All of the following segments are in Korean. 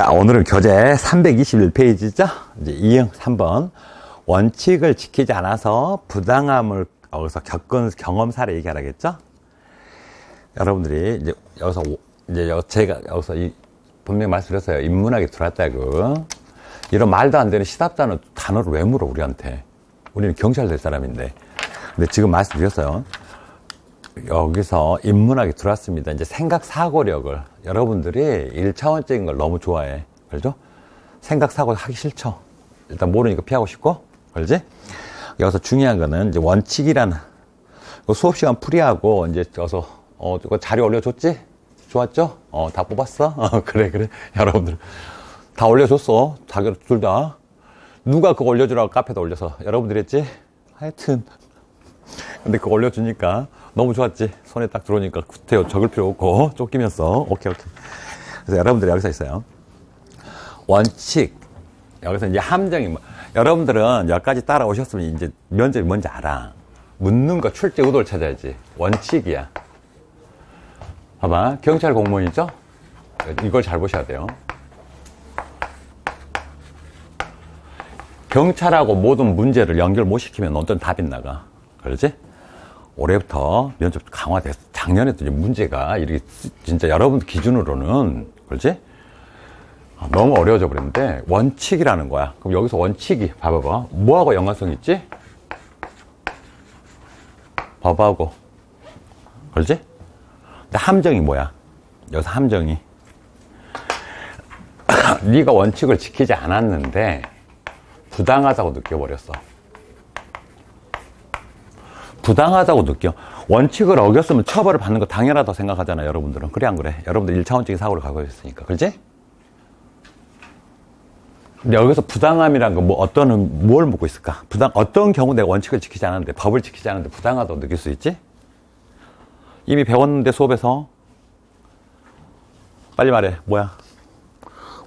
자, 오늘은 교재 321페이지죠? 이제 2형 3번. 원칙을 지키지 않아서 부당함을 여기서 겪은 경험사를 얘기하라겠죠? 여러분들이 이제 여기서 오- 이제 여- 제가 여기서 이 분명히 말씀드렸어요. 인문학에 들어왔다고. 이런 말도 안 되는 시답다는 단어를 왜 물어, 우리한테. 우리는 경찰 될 사람인데. 근데 지금 말씀드렸어요. 여기서 인문학이 들어왔습니다. 이제 생각 사고력을 여러분들이 일차원적인걸 너무 좋아해. 그죠? 생각 사고 하기 싫죠. 일단 모르니까 피하고 싶고. 그렇지? 여기서 중요한 거는 이제 원칙이라는 그 수업 시간 풀이하고 이제 여기서 어, 자료 올려줬지? 좋았죠? 어, 다 뽑았어? 어, 그래, 그래. 여러분들. 다 올려줬어. 다 둘 다. 누가 그거 올려주라고 카페에다 올려서 여러분들이 했지? 하여튼. 근데 그거 올려주니까 너무 좋았지. 손에 딱 들어오니까 구태여 적을 필요 없고 쫓기면서 오케이 오케이. 그래서 여러분들이 여기서 있어요. 원칙. 여기서 이제 함정이 뭐. 여러분들은 여기까지 따라오셨으면 이제 면접이 뭔지 알아. 묻는 거 출제 의도를 찾아야지. 원칙이야. 봐봐. 경찰 공무원이죠? 이걸 잘 보셔야 돼요. 경찰하고 모든 문제를 연결 못 시키면 어떤 답이 나가. 그러지? 올해부터 면접 강화돼서 작년에도 이제 문제가 이렇게 쓰- 진짜 여러분 기준으로는 그렇지? 아, 너무 어려워져 버렸는데 원칙이라는 거야. 그럼 여기서 원칙이 봐봐봐. 뭐하고 연관성 있지? 법하고 그렇지? 근데 함정이 뭐야? 여기서 함정이 네가 원칙을 지키지 않았는데 부당하다고 느껴버렸어. 부당하다고 느껴. 원칙을 어겼으면 처벌을 받는 거 당연하다고 생각하잖아, 여러분들은. 그래, 안 그래? 여러분들 1차원적인 사고를 가고 있으니까. 그렇지? 근데 여기서 부당함이란 건 뭐 어떤, 뭘 묻고 있을까? 부당, 어떤 경우 내가 원칙을 지키지 않았는데, 법을 지키지 않았는데 부당하다고 느낄 수 있지? 이미 배웠는데 수업에서. 빨리 말해. 뭐야?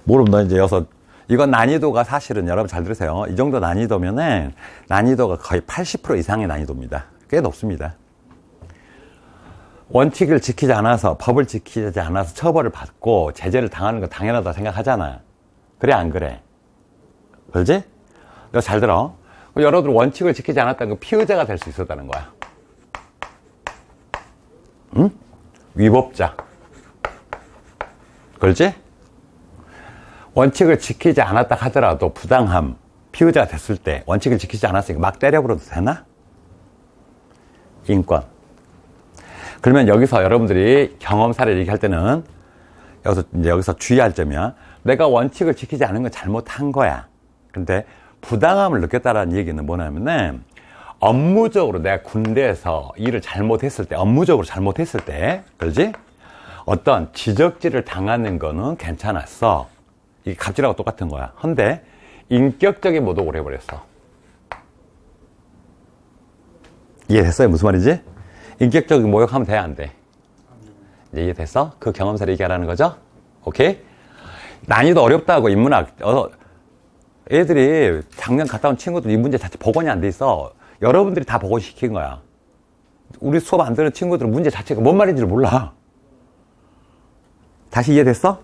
모르면 너 이제 여기서 이건 난이도가 사실은 여러분 잘 들으세요. 이 정도 난이도면은 난이도가 거의 80% 이상의 난이도입니다. 꽤 높습니다. 원칙을 지키지 않아서 법을 지키지 않아서 처벌을 받고 제재를 당하는 건 당연하다 생각하잖아. 그래 안 그래? 그렇지? 너 잘 들어. 그럼 여러분들 원칙을 지키지 않았다는 건 피의자가 될 수 있었다는 거야. 응? 위법자. 그렇지? 원칙을 지키지 않았다 하더라도 부당함, 피의자가 됐을 때 원칙을 지키지 않았으니까 막 때려버려도 되나? 인권. 그러면 여기서 여러분들이 경험사를 얘기할 때는 여기서 이제 여기서 주의할 점이야. 내가 원칙을 지키지 않은 건 잘못한 거야. 근데 부당함을 느꼈다라는 얘기는 뭐냐면은 업무적으로 내가 군대에서 일을 잘못했을 때, 업무적으로 잘못했을 때, 그러지? 어떤 지적질을 당하는 거는 괜찮았어. 이게 갑질하고 똑같은 거야. 근데 인격적인 모독을 해버렸어. 이해됐어요? 무슨 말인지? 인격적인 모욕하면 돼, 안 돼? 이해됐어? 그 경험사를 얘기하라는 거죠? 오케이? 난이도 어렵다고 인문학, 어, 애들이 작년 갔다 온 친구들 이 문제 자체 복원이 안 돼 있어. 여러분들이 다 복원시킨 거야. 우리 수업 안 듣는 친구들은 문제 자체가 뭔 말인지를 몰라. 다시 이해됐어?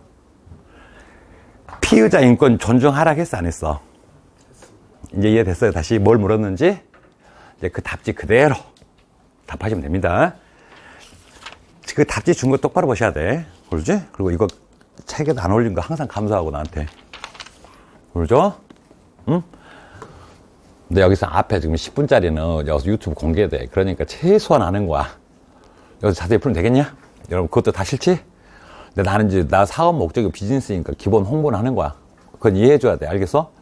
피의자 인권 존중하라 했어, 안 했어? 이제 이해됐어요? 다시 뭘 물었는지? 이제 그 답지 그대로 답하시면 됩니다. 그 답지 준 거 똑바로 보셔야 돼. 그러지? 그리고 이거 책에도 안 올린 거 항상 감사하고 나한테. 그러죠? 응? 근데 여기서 앞에 지금 10분짜리는 여기서 유튜브 공개돼. 그러니까 최소한 아는 거야. 여기서 자세히 풀면 되겠냐? 여러분, 그것도 다 싫지? 근데 나는 이제 나 사업 목적이 비즈니스니까 기본 홍보는 하는 거야. 그건 이해해줘야 돼. 알겠어?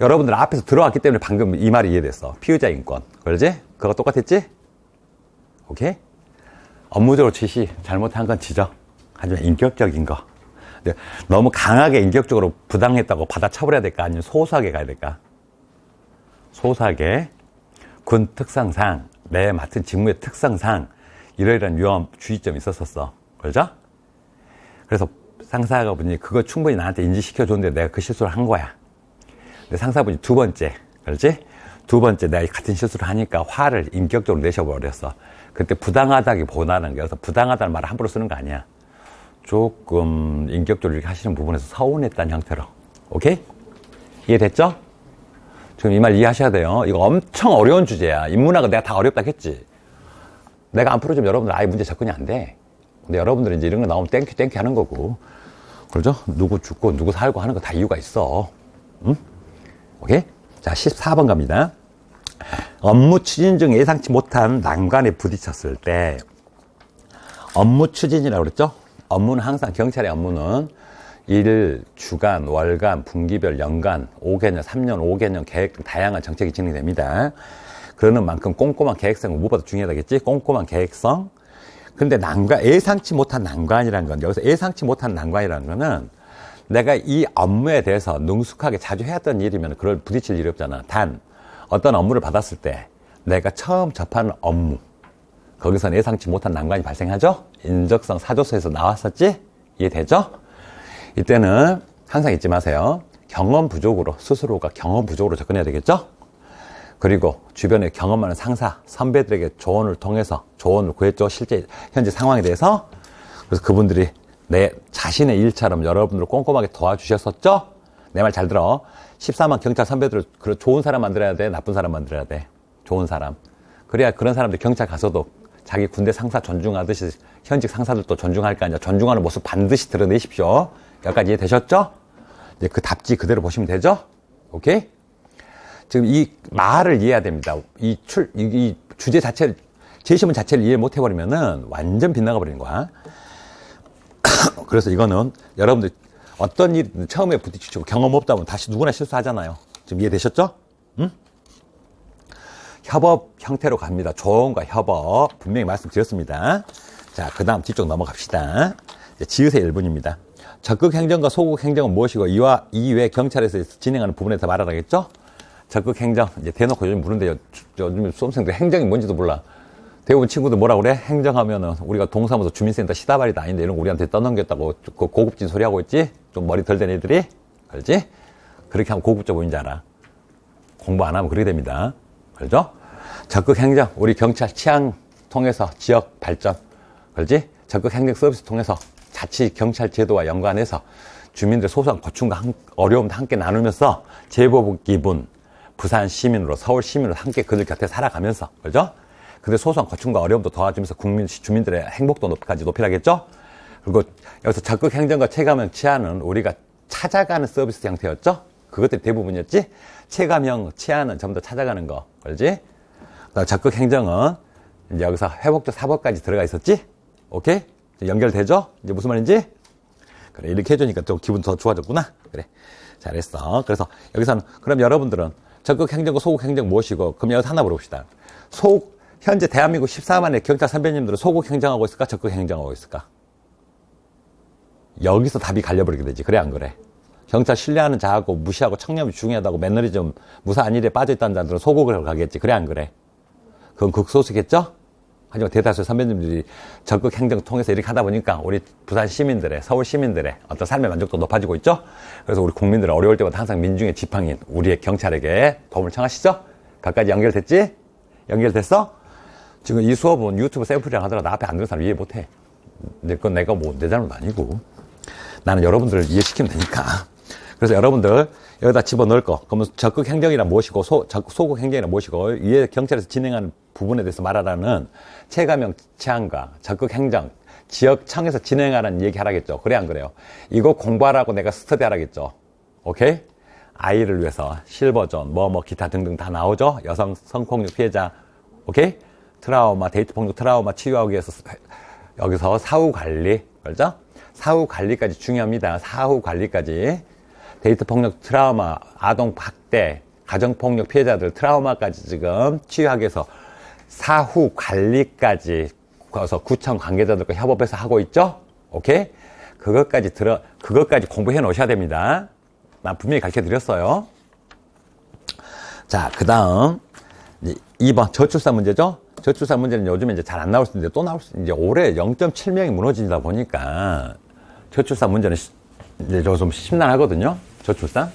여러분들 앞에서 들어왔기 때문에 방금 이 말이 이해됐어. 피의자 인권. 그러지? 그거 똑같았지? 오케이? 업무적으로 지시, 잘못한 건 지적. 하지만 인격적인 거. 너무 강하게 인격적으로 부당했다고 받아 처벌해야 될까? 아니면 소소하게 가야 될까? 소소하게. 군 특성상, 내 맡은 직무의 특성상, 이러이러한 위험 주의점이 있었었어. 그러죠? 그래서 상사분이 그거 충분히 나한테 인지시켜 줬는데 내가 그 실수를 한 거야. 근데 상사분이 두 번째, 그렇지? 두 번째 내가 같은 실수를 하니까 화를 인격적으로 내셔버렸어. 그때 부당하다기 보다는 여기서 부당하다는 말을 함부로 쓰는 거 아니야. 조금 인격적으로 이렇게 하시는 부분에서 서운했다는 형태로. 오케이? 이해됐죠? 지금 이 말 이해하셔야 돼요. 이거 엄청 어려운 주제야. 인문학은 내가 다 어렵다 했지. 내가 안 풀어주면 여러분들 아예 문제 접근이 안 돼. 근데 여러분들은 이제 이런 거 나오면 땡큐 땡큐 하는 거고. 그러죠? 누구 죽고 누구 살고 하는 거 다 이유가 있어. 응? 오케이? 자, 14번 갑니다. 업무 추진 중 예상치 못한 난관에 부딪혔을 때 업무 추진이라고 그랬죠? 업무는 항상 경찰의 업무는 일, 주간, 월간, 분기별, 연간, 5개년, 3년, 5개년 계획 등 다양한 정책이 진행됩니다. 그러는 만큼 꼼꼼한 계획성은 무엇보다 중요하다겠지? 꼼꼼한 계획성. 근데 난관, 예상치 못한 난관이라는 건, 여기서 예상치 못한 난관이라는 거는 내가 이 업무에 대해서 능숙하게 자주 해왔던 일이면 그걸 부딪힐 일이 없잖아. 단, 어떤 업무를 받았을 때 내가 처음 접하는 업무, 거기서 예상치 못한 난관이 발생하죠? 인적성 사조서에서 나왔었지? 이해되죠? 이때는 항상 잊지 마세요. 경험 부족으로, 스스로가 경험 부족으로 접근해야 되겠죠? 그리고 주변에 경험 많은 상사, 선배들에게 조언을 통해서 조언을 구했죠. 실제 현재 상황에 대해서. 그래서 그분들이 내 자신의 일처럼 여러분들을 꼼꼼하게 도와주셨었죠? 내 말 잘 들어. 14만 경찰 선배들을 그 좋은 사람 만들어야 돼? 나쁜 사람 만들어야 돼? 좋은 사람. 그래야 그런 사람들 경찰 가서도 자기 군대 상사 존중하듯이 현직 상사들도 존중할 거 아니야. 존중하는 모습 반드시 드러내십시오. 여기까지 이해되셨죠? 이제 그 답지 그대로 보시면 되죠? 오케이? 지금 이 말을 이해해야 됩니다. 이 출, 이, 이 주제 자체를, 제시문 자체를 이해 못 해버리면은 완전 빗나가 버리는 거야. 그래서 이거는 여러분들 어떤 일 처음에 부딪히고 경험 없다면 다시 누구나 실수하잖아요. 지금 이해되셨죠? 응? 협업 형태로 갑니다. 조언과 협업. 분명히 말씀드렸습니다. 자, 그 다음 뒤쪽 넘어갑시다. 지읒의 1분입니다. 적극 행정과 소극 행정은 무엇이고 이와 이외 경찰에서 진행하는 부분에서 말하라겠죠? 적극 행정 이제 대놓고 요즘 물은데 요, 요즘 수험생들 행정이 뭔지도 몰라. 대부분 친구들 뭐라 그래? 행정하면은 우리가 동사무소 주민센터 시다발이다 아닌데 이런 거 우리한테 떠넘겼다고 그 고급진 소리 하고 있지? 좀 머리 덜 된 애들이 알지? 그렇게 하면 고급져 보이는 줄 알아. 공부 안 하면 그렇게 됩니다. 그렇죠? 적극 행정, 우리 경찰 치안 통해서 지역 발전, 그렇지? 적극 행정 서비스 통해서 자치 경찰 제도와 연관해서 주민들의 소소한 고충과 한- 어려움도 함께 나누면서 제보 기분, 부산 시민으로 서울 시민으로 함께 그들 곁에 살아가면서 그죠? 근데 소소한 고충과 어려움도 도와주면서 국민 주민들의 행복도 높이까지 높이라겠죠? 그리고 여기서 적극 행정과 체감형 치안은 우리가 찾아가는 서비스 형태였죠? 그것들이 대부분이었지? 체감형 치안은 전부 다 찾아가는 거, 그렇지? 그다음 적극 행정은 이제 여기서 회복적 사법까지 들어가 있었지? 오케이? 연결되죠? 이제 무슨 말인지? 그래, 이렇게 해주니까 좀 기분 더 좋아졌구나? 그래. 잘했어. 그래서 여기서는, 그럼 여러분들은 적극 행정과 소극 행정 무엇이고, 그럼 여기서 하나 물어봅시다. 소, 현재 대한민국 14만의 경찰 선배님들은 소극 행정하고 있을까? 적극 행정하고 있을까? 여기서 답이 갈려버리게 되지. 그래, 안 그래? 경찰 신뢰하는 자하고 무시하고 청렴이 중요하다고 매너리즘 무사한 일에 빠져있다는 자들은 소극을 가겠지. 그래, 안 그래? 그건 극소수겠죠? 하지만 대다수 선배님들이 적극 행정 통해서 이렇게 하다 보니까 우리 부산 시민들의, 서울 시민들의 어떤 삶의 만족도 높아지고 있죠? 그래서 우리 국민들은 어려울 때마다 항상 민중의 지팡이인 우리의 경찰에게 도움을 청하시죠? 가까이 연결됐지? 연결됐어? 지금 이 수업은 유튜브 샘플이랑 하더라도 나 앞에 안 듣는 사람 이해 못 해. 내 건 내가 뭐, 내 잘못 아니고. 나는 여러분들을 이해시키면 되니까. 그래서 여러분들 여기다 집어넣을 거. 그러면 적극 행정이란 무엇이고 소, 적, 소극 행정이란 무엇이고 위에 경찰에서 진행하는 부분에 대해서 말하라는 체감형 치안과 적극 행정, 지역청에서 진행하라는 얘기 하라겠죠. 그래 안 그래요? 이거 공부하라고 내가 스터디 하라겠죠. 오케이? 아이를 위해서 실버존, 뭐, 뭐, 기타 등등 다 나오죠? 여성 성폭력 피해자, 오케이? 트라우마, 데이트 폭력 트라우마 치유하기 위해서 여기서 사후 관리, 그렇죠? 사후 관리까지 중요합니다. 사후 관리까지. 데이트 폭력 트라우마, 아동 학대, 가정 폭력 피해자들 트라우마까지 지금 치유하기 위해서 사후 관리까지 그래서 구청 관계자들과 협업해서 하고 있죠? 오케이? 그것까지 들어, 그것까지 공부해 놓으셔야 됩니다. 난 분명히 가르쳐 드렸어요. 자, 그 다음, 2번 저출산 문제죠? 저출산 문제는 요즘에 이제 잘 안 나올 수 있는데 또 나올 수, 이제 올해 0.7명이 무너지다 보니까 저출산 문제는 시- 이제 저좀 심란하거든요. 저출산.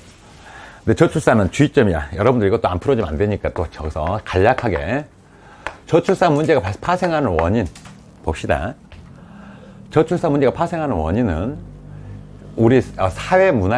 근데 저출산은 주의점이야. 여러분들 이것도 안 풀어주면 안 되니까 또 저기서 간략하게 저출산 문제가 발- 파생하는 원인 봅시다. 저출산 문제가 파생하는 원인은 우리 어, 사회 문화